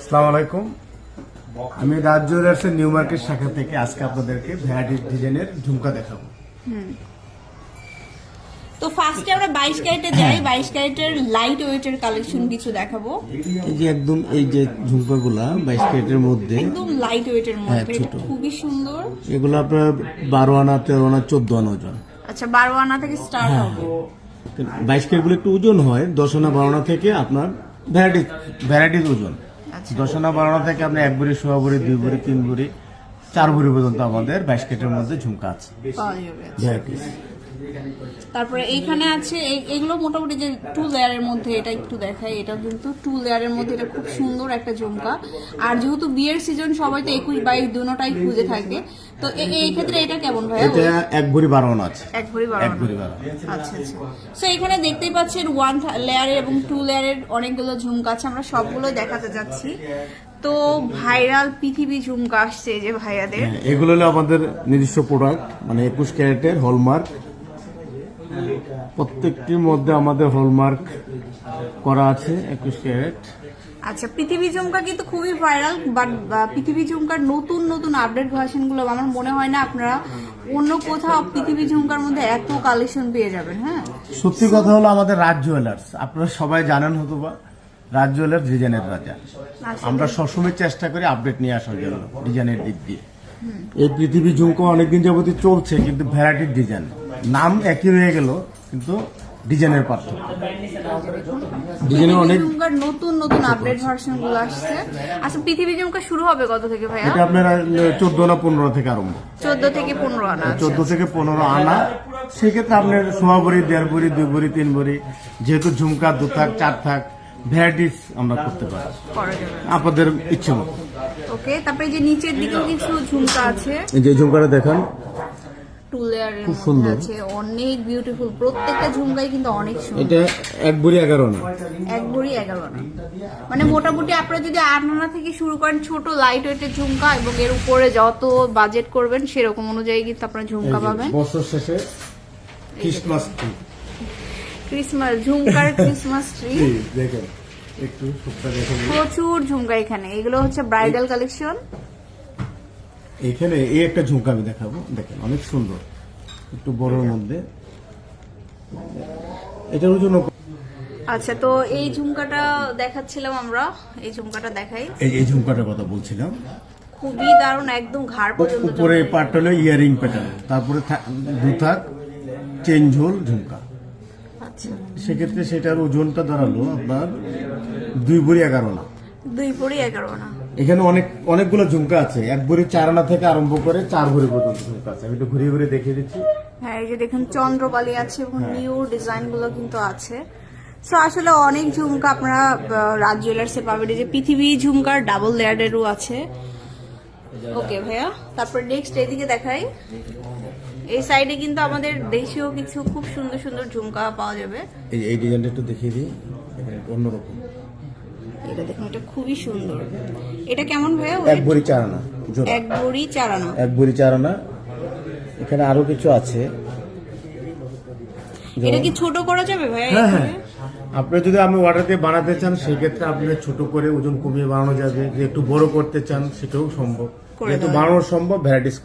আসসালামু আলাইকুম। আমি রাজ জুয়েলার্সের নিউ মার্কেট শাখা থেকে আজকে আপনাদেরকে ভ্যারাইটি ডিজাইনের ঝুমকা দেখাবো। তো ফার্স্টে আমরা বাইশ ক্যারেটে যাই। বাইশ ক্যারেটের লাইট ওয়েটের কালেকশন কিছু দেখাবো। এই যে একদম এই যে ঝুমকাগুলা বাইশ ক্যারেটের মধ্যে। একদম লাইট ওয়েটের হ্যাঁ, মধ্যে ছোট। খুবই সুন্দর। এগুলো আপনার বারো আনা তেরো আনা চোদ্দ আনা ওজন। আচ্ছা বারো আনা থেকে স্টার্ট হ্যাঁ। হবে। বাইশ ক্যারেটগুলো একটু ওজন হয় দশ আনা বারো আনা থেকে আপনার ভ্যারাইটি ভ্যারাইটির ওজন। আচ্ছা দশনা বাড়ানো থেকে আপনি এক বুড়ি সোয়া বুড়ি দুই বুড়ি তিন বুড়ি চার বুড়ি পর্যন্ত আমাদের বাইশ কেটের মধ্যে ঝুমকা আছে। ভ্যারাইটিস তারপরে এইখানে আছে এই- এগুলো মোটামুটি যে টু লেয়ারের মধ্যে এটা একটু দেখায় এটা কিন্তু টু লেয়ারের মধ্যে এটা খুব সুন্দর একটা ঝুমকা। আর যেহেতু বিয়ের সিজন সবাই তো একুশ বাইশ দুটাই খুঁজে থাকে। তো এই ক্ষেত্রে এটা কেমন ভাইয়া এটা এক বুড়ি বারো আছে। এক ভরি এক ভরি আচ্ছা আচ্ছা। সো এখানে দেখতেই পাচ্ছেন ওয়ান লেয়ারের এবং টু লেয়ারের অনেকগুলো ঝুমকা আছে আমরা সবগুলোই দেখাতে যাচ্ছি। তো ভাইরাল পৃথিবী ঝুমকা আসছে যে ভাইয়াদের। হ্যাঁ, এগুলো হলো আমাদের নিজস্ব প্রোডাক্ট মানে একুশ ক্যারেটের হলমার্ক প্রত্যেকটির মধ্যে আমাদের হলমার্ক করা আছে একুশ ক্যারেট। আচ্ছা পৃথিবী ঝুমকা কিন্তু খুবই ভাইরাল বাট পৃথিবী ঝুমকার নতুন নতুন আপডেট ভার্সনগুলো আমার মনে হয় না আপনারা অন্য কোথাও পৃথিবী ঝুমকার মধ্যে এত কালেকশন পেয়ে যাবেন হ্যাঁ? সত্যি কথা হলো আমাদের রাজ জুয়েলার্স আপনারা সবাই জানেন হয়তো বা রাজ জুয়েলার্স ডিজাইনের রাজা। আসলে। আমরা সবসময় চেষ্টা করি আপডেট নিয়ে আসার জন্য ডিজাইনের দিক দিয়ে। এই পৃথিবী ঝুমকা অনেকদিন যাবতীয় চলছে কিন্তু ভ্যারাইটির ডিজাইন নাম একই রয়ে গেল কিন্তু ডিজাইনের পার্থক্য। ডিজাইনে অনেক নতুন নতুন আপডেট ভার্সনগুলো আসছে। আচ্ছা পৃথিবী শুরু হবে কত থেকে ভাইয়া? এটা আপনার চোদ্দ না পনেরো থেকে আরম্ভ। চোদ্দ থেকে পনেরো আনা চোদ্দ থেকে পনেরো আনা। সেক্ষেত্রে আপনার সোয়া দেড় বড়ি দুই বড়ি তিন বড়ি যেহেতু ঝুমকা দু থাক চার থাক ভ্যারাইটিস আমরা করতে পারি। আপনাদের ইচ্ছে মতো। ওকে তারপরে যে নিচের দিকেও কিছু ঝুমকা আছে। এই যে ঝুমকাটা দেখান। টু লেয়ারের মধ্যে আছে। অনেক বিউটিফুল প্রত্যেকটা ঝুমকাই কিন্তু অনেক সুন্দর। এটা এক বুড়ি এগারো আনা এক ভরি এগারো আনা মানে মোটামুটি আপনারা যদি আট আনা থেকে শুরু করেন ছোট লাইট ওয়েটের ঝুমকা এবং এর উপরে যত বাজেট করবেন সেরকম অনুযায়ী কিন্তু আপনারা ঝুমকা পাবেন। বছর শেষে খ্রিস্টমাস ট্রি ক্রিসমাস ঝুমকার ক্রিসমাস ট্রি দেখেন। একটু প্রচুর ঝুমকা এখানে। এগুলো হচ্ছে ব্রাইডাল কালেকশন এখানে এই একটা ঝুমকা আমি দেখাবো। দেখেন অনেক সুন্দর। একটু বড়র মধ্যে। এটার ওজন আচ্ছা তো এই ঝুমকাটা দেখাচ্ছিলাম আমরা। এই ঝুমকাটা দেখাই। এই এই ঝুমকাটার কথা বলছিলাম। খুবই দারুণ একদম ঘাড় পর্যন্ত উপরে পার্ট হলো ইয়ারিং প্যাটার্ন। তারপরে দু থাক চেন ঝোল ঝুমকা। আচ্ছা। সেক্ষেত্রে সেটার ওজনটা দাঁড়াল আপনার দুই ভরি এগারো না। দুই ভরি এগারো আনা এখানে অনেক অনেকগুলো ঝুমকা আছে। এক ভরি চার আনা থেকে আরম্ভ করে চার ভরি পর্যন্ত ঝুমকা আছে। আমি একটু ঘুরিয়ে ঘুরিয়ে দেখিয়ে দিচ্ছি। হ্যাঁ এই যে দেখুন চন্দ্রবালি আছে এবং নিউ ডিজাইনগুলো কিন্তু আছে। সো আসলে অনেক ঝুমকা আপনারা রাজ জুয়েলার্সে পাবেন। যে পৃথিবী ঝুমকার ডাবল লেয়ারেরও আছে। ওকে ভাইয়া তারপর নেক্সট এদিকে দেখাই। এই সাইডে কিন্তু আমাদের দেশীয় কিছু খুব সুন্দর সুন্দর ঝুমকা পাওয়া যাবে। এই ডিজাইনটা একটু দেখিয়ে দিই। অন্যরকম। এটা দেখুন এটা খুবই সুন্দর। এটা কেমন ভাইয়া? এক ভরি চার আনা জোড়া। এক ভরি চার আনা এক ভরি চার আনা এখানে আরও কিছু আছে। এটা কি ছোট করা যাবে ভাইয়া হ্যাঁ হ্যাঁ। আপনি যদি আমি অর্ডার দিয়ে বানাতে চান সেক্ষেত্রে আপনি ছোট করে ওজন কমিয়ে বানানো যাবে। যে একটু বড় করতে চান সেটাও সম্ভব। যেহেতু বানানো সম্ভব ভ্যারাইটিস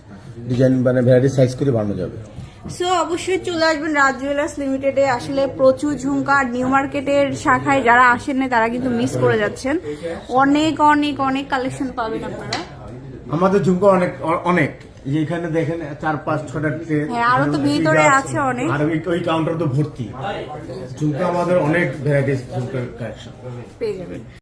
ডিজাইন মানে ভ্যারাইটি সাইজ করে বানানো যাবে। সো অবশ্যই চলে আসবেন রাজ জুয়েলার্স লিমিটেডে। আসলে প্রচুর ঝুমকা নিউ মার্কেটের শাখায় যারা আসেন না তারা কিন্তু মিস করে যাচ্ছেন। অনেক অনেক অনেক কালেকশন পাবেন আপনারা। আমাদের ঝুমকা অনেক অনেক। যে এখানে দেখেন চার পাঁচ ছটা হ্যাঁ, আরও তো ভিতরে আছে অনেক। আর ওই- ওই কাউন্টার তো ভর্তি। ঝুমকা আমাদের অনেক ভ্যারাইটিস ঝুমকার কালেকশন পেয়ে যাবেন।